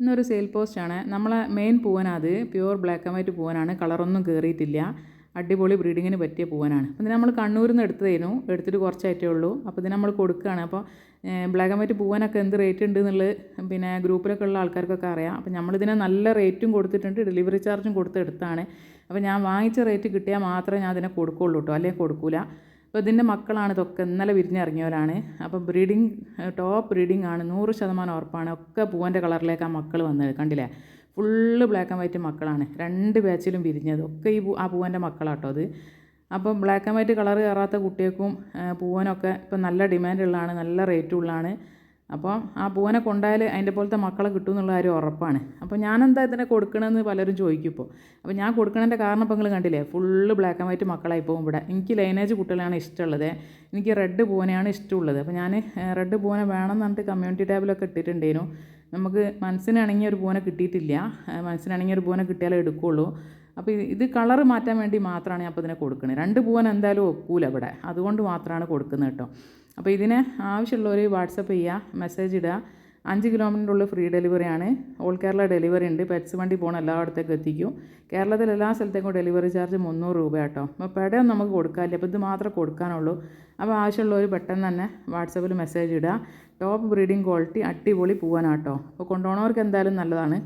ഇന്നൊരു സെയിൽ പോസ്റ്റാണ് നമ്മളെ മെയിൻ പൂവനാത് പ്യുവർ ബ്ലാക്ക് ആൻഡ് വൈറ്റ് പൂവനാണ്. കളറൊന്നും കയറിയിട്ടില്ല അടിപൊളി ബ്രീഡിങ്ങിന് പറ്റിയ പൂവനാണ്. അപ്പം ഇത് നമ്മൾ കണ്ണൂരിൽ നിന്ന് എടുത്തതായിരുന്നു. എടുത്തിട്ട് കുറച്ചായിട്ടേ ഉള്ളൂ. അപ്പോൾ ഇത് നമ്മൾ കൊടുക്കുകയാണ് അപ്പോൾ ബ്ലാക്ക് ആൻഡ് വൈറ്റ് പൂവനൊക്കെ എന്ത് റേറ്റ് ഉണ്ട് എന്നുള്ളത് പിന്നെ ഗ്രൂപ്പിലൊക്കെ ഉള്ള ആൾക്കാർക്കൊക്കെ അറിയാം. അപ്പോൾ നമ്മളിതിനെ നല്ല റേറ്റും കൊടുത്തിട്ടുണ്ട്. ഡെലിവറി ചാർജും കൊടുത്ത് എടുത്താണ്. അപ്പോൾ ഞാൻ വാങ്ങിച്ച റേറ്റ് കിട്ടിയാൽ മാത്രമേ ഞാൻ അതിനെ കൊടുക്കുള്ളൂ കേട്ടോ അല്ലെങ്കിൽ കൊടുക്കൂല. അപ്പോൾ ഇതിന്റെ മക്കളാണ് ഇതൊക്കെ ഇന്നലെ വിരിഞ്ഞിറങ്ങിയവരാണ്. അപ്പോൾ ബ്രീഡിങ് ടോപ്പ് ബ്രീഡിംഗ് ആണ്. നൂറ് ശതമാനം ഉറപ്പാണ്. ഒക്കെ പൂവന്റെ കളറിലേക്ക് ആ മക്കൾ വന്നത്. കണ്ടില്ലേ? ഫുള്ള് ബ്ലാക്ക് ആൻഡ് വൈറ്റ് മക്കളാണ്. രണ്ട് ബാച്ചിലും വിരിഞ്ഞത്. ഒക്കെ ഈ ആ പൂവന്റെ മക്കളാട്ടോ അത്. അപ്പോൾ ബ്ലാക്ക് ആൻഡ് വൈറ്റ് കളർ കയറാത്ത കുട്ടികൾക്കും പൂവനൊക്കെ ഇപ്പം നല്ല ഡിമാൻഡുള്ളതാണ് നല്ല റേറ്റ് ഉള്ളതാണ്. അപ്പോൾ ആ പൂവനെ കൊണ്ടായാൽ അതിന്റെ പോലത്തെ മക്കളെ കിട്ടും എന്നുള്ള കാര്യം ഉറപ്പാണ്. അപ്പോൾ ഞാൻ എന്താ ഇതിനെ കൊടുക്കണമെന്ന് പലരും ചോദിക്കും ഇപ്പോൾ അപ്പോൾ ഞാൻ കൊടുക്കണതിന്റെ കാരണം ഇപ്പോൾ നിങ്ങൾ കണ്ടില്ലേ ഫുള്ള് ബ്ലാക്ക് ആൻഡ് വൈറ്റ് മക്കളായി പോകും ഇവിടെ. എനിക്ക് ലൈനേജ് കുട്ടികളാണ് ഇഷ്ടമുള്ളത്. എനിക്ക് റെഡ് പൂവനെയാണ് ഇഷ്ടമുള്ളത്. അപ്പോൾ ഞാൻ റെഡ് പൂവനെ വേണം എന്ന് പറഞ്ഞിട്ട് കമ്മ്യൂണിറ്റി ടാബിലൊക്കെ ഇട്ടിട്ടുണ്ടായിരുന്നു. നമുക്ക് മനസ്സിനാണെങ്കിൽ ഒരു പൂവനെ കിട്ടിയിട്ടില്ല. മനസ്സിനാണെങ്കിൽ ഒരു പൂവനെ കിട്ടിയാലേ എടുക്കുകയുള്ളൂ അപ്പോൾ ഇത് കളറ് മാറ്റാൻ വേണ്ടി മാത്രമാണ് ഞാൻ അപ്പോൾ ഇതിനെ കൊടുക്കുന്നത് രണ്ട് പൂവൻ എന്തായാലും ഒക്കൂല ഇവിടെ. അതുകൊണ്ട് മാത്രമാണ് കൊടുക്കുന്നത് കേട്ടോ. അപ്പോൾ ഇതിനെ ആവശ്യമുള്ളവർ വാട്സപ്പ് ചെയ്യുക മെസ്സേജ് ഇടുക. അഞ്ച് കിലോമീറ്ററിന്റെ ഫ്രീ ഡെലിവറിയാണ് ഓൾ കേരള ഡെലിവറി ഉണ്ട്. പെറ്റ്സ് വണ്ടി പോകണം എല്ലായിടത്തേക്കും എത്തിക്കും. കേരളത്തിൽ എല്ലാ സ്ഥലത്തേക്കും ഡെലിവറി ചാർജ് മുന്നൂറ് രൂപ കേട്ടോ. അപ്പോൾ പെടയൊന്നും നമുക്ക് കൊടുക്കാനില്ല. അപ്പോൾ ഇത് മാത്രമേ കൊടുക്കാനുള്ളൂ. അപ്പോൾ ആവശ്യമുള്ളവർ പെട്ടെന്ന് തന്നെ വാട്സപ്പിൽ മെസ്സേജ് ഇടുക. ടോപ്പ് ബ്രീഡിംഗ് ക്വാളിറ്റി അടിപൊളി പോകാനാട്ടോ അപ്പോൾ കൊണ്ടുപോകണവർക്ക് എന്തായാലും നല്ലതാണ്.